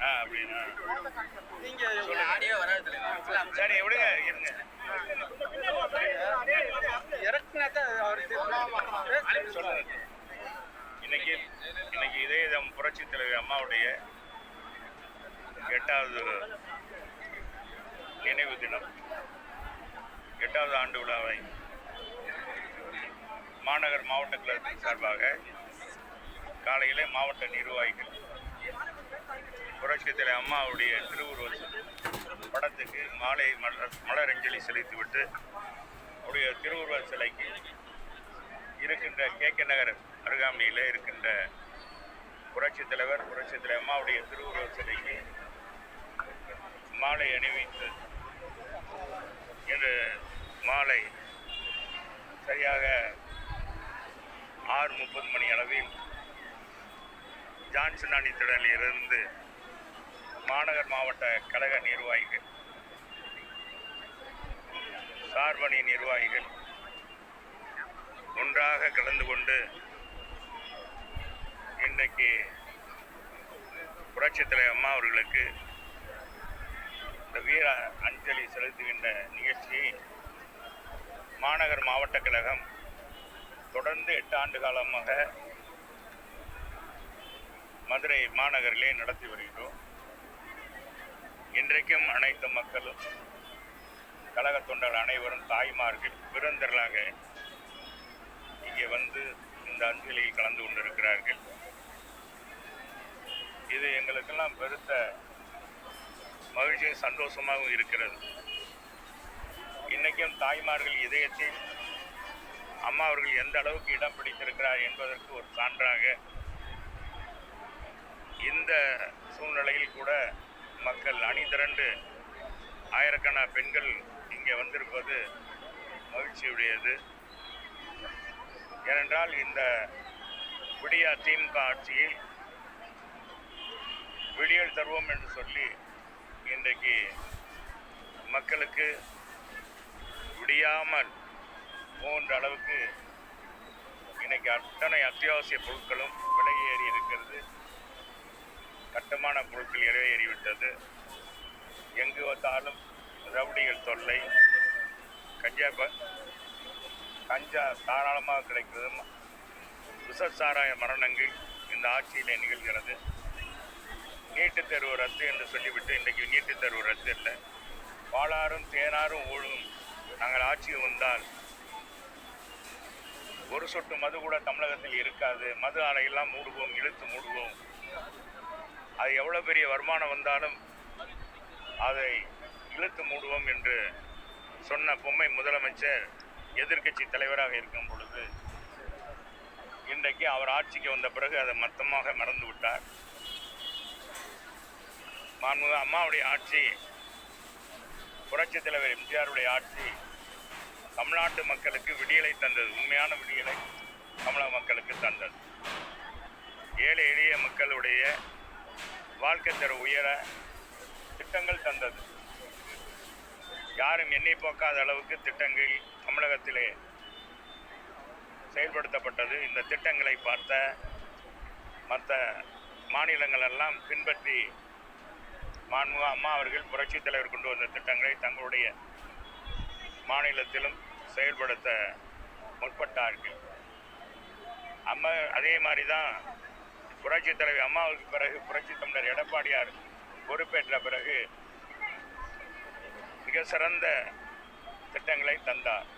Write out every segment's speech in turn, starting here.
ஆ அப்படின்னா. சரி விடுங்க இருங்க. இன்னைக்கு இன்னைக்கு இதயம் புரட்சி தலைவர் அம்மாவுடைய எட்டாவது நினைவு தினம். எட்டாவது ஆண்டு விழாவை மாநகர் மாவட்ட கழகத்தின் சார்பாக காலையிலே மாவட்ட நிர்வாகிகள் புரட்சித்தலை அம்மாவுடைய திருவுருவ படத்துக்கு மாலை மலர் மலரஞ்சலி செலுத்திவிட்டு அவருடைய திருவுருவ சிலைக்கு இருக்கின்ற கே. கே. நகர் அருகாமையில் இருக்கின்ற புரட்சித் தலைவர் புரட்சித் தலைவர் அம்மாவுடைய திருவுருவ சிலைக்கு மாலை அணிவித்து இன்று மாலை சரியாக ஆறு முப்பது மணி அளவில் ஜான்சன் அணித்திடலில் இருந்து மாநகர் மாவட்ட கழக நிர்வாகிகள் சார்பணி நிர்வாகிகள் ஒன்றாக கலந்து கொண்டு இன்றைக்கு புரட்சித் தலைவர் அம்மா அவர்களுக்கு இந்த வீர அஞ்சலி செலுத்துகின்ற நிகழ்ச்சியை மாநகர் மாவட்ட கழகம் தொடர்ந்து எட்டு ஆண்டு காலமாக மதுரை மாநகரிலே நடத்தி வருகிறோம். இன்றைக்கும் அனைத்து மக்களும் கழக தொண்டர்கள் அனைவரும் தாய்மார்கள் விருந்தர்களாக இங்கே வந்து இந்த அஞ்சலியில் கலந்து கொண்டிருக்கிறார்கள். இது எங்களுக்கெல்லாம் பெருத்த மகிழ்ச்சியும் சந்தோஷமாகவும் இருக்கிறது. இன்றைக்கும் தாய்மார்கள் இதயத்தில் அம்மா அவர்கள் எந்த அளவுக்கு இடம் பிடித்திருக்கிறார் என்பதற்கு ஒரு சான்றாக இந்த சூழ்நிலையில் கூட மக்கள் அணி திரண்டு ஆயிரக்கணக்கான பெண்கள் இங்கே வந்திருப்பது மகிழ்ச்சியுடையது. ஏனென்றால் இந்த விடியா திமுக ஆட்சியில் விடியல் தருவோம் என்று சொல்லி இன்றைக்கு மக்களுக்கு விடியாமல் போன்ற அளவுக்கு இன்னைக்கு அத்தனை அத்தியாவசிய பொருட்களும் விலை ஏறி இருக்கிறது. கட்டுமான பொருட்கள் விலை ஏறிவிட்டது எங்கு வந்தாலும் ரவுடிகள் தொல்லை. கஞ்சா ப- கஞ்சா தாராளமாக கிடைக்கிறது விஷசாராய மரணங்கள் இந்த ஆட்சியில் நிகழ்கிறது. நீட்டுத் தேர்வு ரத்து என்று சொல்லிவிட்டு இன்றைக்கு நீட்டுத் தேர்வு ரத்து இல்லை. பாலாரும் தேனாரும் ஊழும் நாங்கள் ஆட்சிக்கு வந்தால் ஒரு சொட்டு மது கூட தமிழகத்தில் இருக்காது. மது ஆலையெல்லாம் மூடுவோம் இழுத்து மூடுவோம். அது எவ்வளோ பெரிய வருமானம் வந்தாலும் அதை இழுத்து மூடுவோம் என்று சொன்ன பொம்மை முதலமைச்சர் எதிர்க்கட்சி தலைவராக இருக்கும் பொழுது இன்றைக்கு அவர் ஆட்சிக்கு வந்த பிறகு அதை மொத்தமாக மறந்து விட்டார். மாண்புமிகு அம்மாவுடைய ஆட்சி புரட்சித் தலைவர் எம்ஜிஆருடைய ஆட்சி தமிழ்நாட்டு மக்களுக்கு விடியலை தந்தது. உண்மையான விடியலை தமிழக மக்களுக்கு தந்தது. ஏழை எளிய மக்களுடைய வாழ்க்கை தர உயர திட்டங்கள் தந்தது. யாரும் எண்ணி போக்காத அளவுக்கு திட்டங்கள் தமிழகத்திலே செயல்படுத்தப்பட்டது. இந்த திட்டங்களை பார்த்த மற்ற மாநிலங்கள் எல்லாம் பின்பற்றி மான்முக அம்மா அவர்கள் புரட்சித் தலைவர் கொண்டு வந்த திட்டங்களை தங்களுடைய மாநிலத்திலும் செயல்படுத்த முற்பட்டார்கள். அம்மா அதே மாதிரி தான் புரட்சித் தலைவி அம்மாவுக்கு பிறகு புரட்சி தமிழர் எடப்பாடியார் பொறுப்பேற்ற பிறகு மிக சிறந்த திட்டங்களை தந்தார்.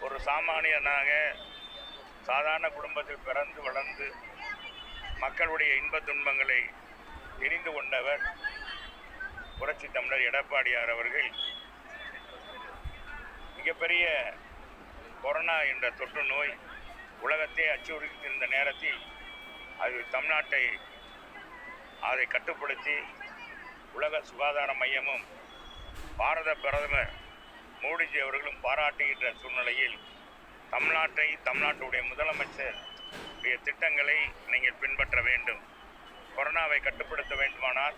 ஒரு சாமானியனாக சாதாரண குடும்பத்தில் பிறந்து வளர்ந்து மக்களுடைய இன்பத் துன்பங்களை தெரிந்து கொண்டவர் புரட்சி தமிழர் எடப்பாடியார் அவர்கள். மிகப்பெரிய கொரோனா என்ற தொற்று நோய் உலகத்தை அச்சுறுத்தியிருந்த நேரத்தில் அது தமிழ்நாட்டை அதை கட்டுப்படுத்தி உலக சுகாதார மையமும் பாரத பிரதமர் மோடிஜி அவர்களும் பாராட்டுகின்ற சூழ்நிலையில் தமிழ்நாட்டை தமிழ்நாட்டுடைய முதலமைச்சர் உடைய திட்டங்களை நீங்கள் பின்பற்ற வேண்டும். கொரோனாவை கட்டுப்படுத்த வேண்டுமானால்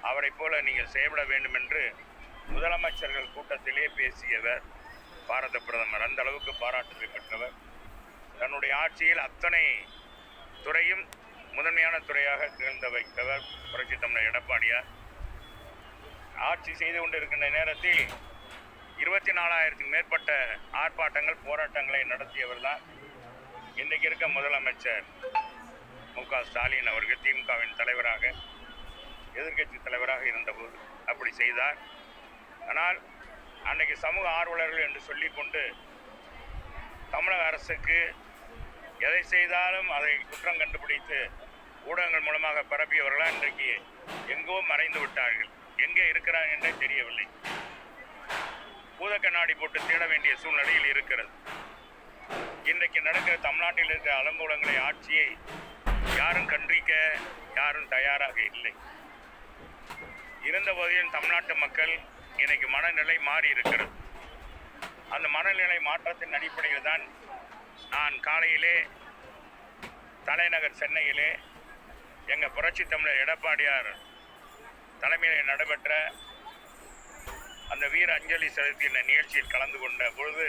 அவரைப் போல நீங்கள் செயல்பட வேண்டும் என்று முதலமைச்சர்கள் கூட்டத்திலே பேசியவர் பாரத பிரதமர். அந்த அளவுக்கு பாராட்டுதலை பெற்றவர். தன்னுடைய ஆட்சியில் அத்தனை துறையும் முதன்மையான துறையாக திகழ்ந்த வைத்தவர் புரட்சி தமிழர் எடப்பாடியார். ஆட்சி செய்து கொண்டிருக்கின்ற நேரத்தில் இருபத்தி நாலாயிரத்துக்கு மேற்பட்ட ஆர்ப்பாட்டங்கள் போராட்டங்களை நடத்தியவர் தான் இன்றைக்கு இருக்க முதலமைச்சர் மு க. ஸ்டாலின் அவர்கள் திமுகவின் தலைவராக எதிர்க்கட்சி தலைவராக இருந்தபோது அப்படி செய்தார். ஆனால் அன்னைக்கு சமூக ஆர்வலர்கள் என்று சொல்லிக்கொண்டு தமிழக அரசுக்கு எதை செய்தாலும் அதை குற்றம் கண்டுபிடித்து ஊடகங்கள் மூலமாக பரப்பியவர்களாக இன்றைக்கு எங்கோ மறைந்து விட்டார்கள். எங்கே இருக்கிறார் என்றே தெரியவில்லை. பூத கண்ணாடி போட்டு தேட வேண்டிய சூழ்நிலையில் இருக்கிறது. இன்றைக்கு நடக்கிற தமிழ்நாட்டில் இருக்கிற அலங்கூலங்களை ஆட்சியை யாரும் கண்டிக்க யாரும் தயாராக இல்லை. இருந்த போதிலும் தமிழ்நாட்டு மக்கள் இன்னைக்கு மனநிலை மாறி இருக்கிறது அந்த மனநிலை மாற்றத்தின் அடிப்படையில் தான் நான் காலையிலே தலைநகர் சென்னையிலே எங்கள் புரட்சி தமிழர் எடப்பாடியார் தலைமையில் நடைபெற்ற அந்த வீர அஞ்சலி செலுத்தின நிகழ்ச்சியில் கலந்து கொண்ட பொழுது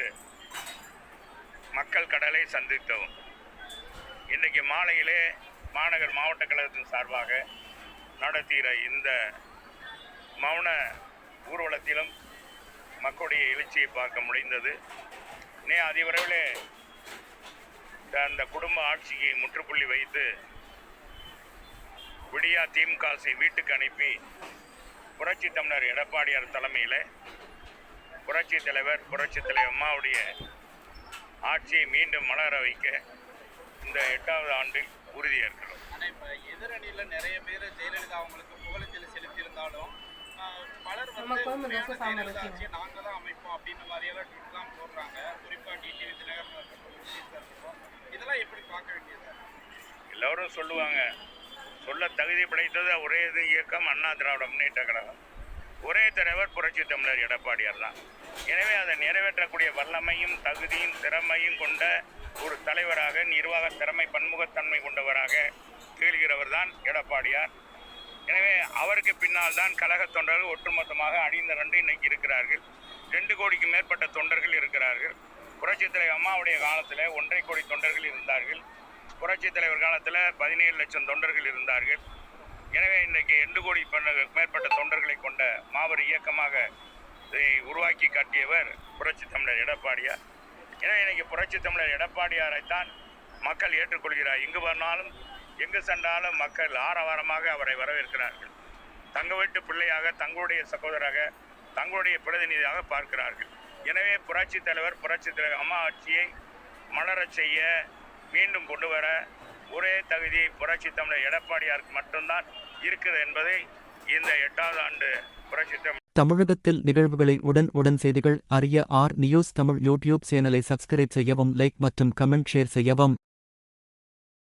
மக்கள் கடலை சந்தித்தோம். இன்றைக்கு மாலையிலே மாநகர் மாவட்ட கழகத்தின் சார்பாக நடத்துகிற இந்த மௌன ஊர்வலத்திலும் மக்களுடைய எழுச்சியை பார்க்க முடிந்தது. நே அதிவிரைவில் அந்த குடும்ப ஆட்சிக்கு முற்றுப்புள்ளி வைத்து விடியா திமுகசை வீட்டுக்கு அனுப்பி புரட்சி தமிழர் எடப்பாடியார் தலைமையில் புரட்சி தலைவர் புரட்சி தலைவர் அம்மாவுடைய ஆட்சியை மீண்டும் மலர வைக்க இந்த எட்டாவது ஆண்டில் உறுதியேற்கிறோம் ஆனா இப்ப எதிரணியில நிறைய பேர் ஜெயலலிதா அவங்களுக்கு புகழஞ்சலி செலுத்தியிருந்தாலும் பலர் வந்து நமக்கு வந்து உண்மையான மெசேஜ் ஆன ஜெயலலிதா விஷயம். ஆட்சியை நாங்க தான் அமைப்போம் அப்படின்ற மாதிரியெல்லாம் ட்விட்லாம் போடுறாங்க தான் சொல்லுவாங்க. சொல்ல தகுதி படைத்தது ஒரே இது இயக்கம் அண்ணா திராவிட முன்னேற்ற கழகம். ஒரே தலைவர் புரட்சி தமிழர் எடப்பாடியார் தான். எனவே அதை நிறைவேற்றக்கூடிய வல்லமையும் தகுதியும் திறமையும் கொண்ட ஒரு தலைவராக நிர்வாக திறமை பன்முகத்தன்மை கொண்டவராக திகழ்கிறவர் தான் எடப்பாடியார். எனவே அவருக்கு பின்னால் தான் கழக தொண்டர்கள் ஒட்டுமொத்தமாக அணிந்த ரெண்டு இன்னைக்கு இருக்கிறார்கள். ரெண்டு கோடிக்கு மேற்பட்ட தொண்டர்கள் இருக்கிறார்கள். புரட்சித் தலைவர் அம்மாவுடைய காலத்தில் ஒன்றை கோடி தொண்டர்கள் இருந்தார்கள். புரட்சித் தலைவர் காலத்தில் பதினேழு லட்சம் தொண்டர்கள் இருந்தார்கள். எனவே இன்றைக்கு ரெண்டு கோடி பண்ண- மேற்பட்ட தொண்டர்களை கொண்ட மாபெரும் இயக்கமாக இதை உருவாக்கி காட்டியவர் புரட்சி தமிழர் எடப்பாடியார். எனவே இன்னைக்கு புரட்சி தமிழர் எடப்பாடியாரைத்தான் மக்கள் ஏற்றுக்கொள்கிறார். எங்கு வந்தாலும் எங்கு சென்றாலும் மக்கள் ஆரவாரமாக அவரை வரவேற்கிறார்கள். தங்க வீட்டு பிள்ளையாக தங்களுடைய சகோதராக தங்களுடைய பிரதிநிதியாக பார்க்கிறார்கள். எனவே புரட்சி தலைவர் புரட்சி தலைவர் அம்மா ஆட்சியை மலரச் செய்ய மீண்டும் கொண்டு வர ஒரே தகுதி புரட்சி தமிழர் எடப்பாடியாருக்கு மட்டும்தான் இருக்குது என்பதை இந்த எட்டாவது ஆண்டு புரட்சி தமிழ் தமிழகத்தில் நிகழ்வுகளை உடன் உடன் செய்திகள் அறிய ஆர் நியூஸ் தமிழ் யூடியூப் சேனலை சப்ஸ்கிரைப் செய்யவும் லைக் மற்றும் கமெண்ட் ஷேர் செய்யவும்.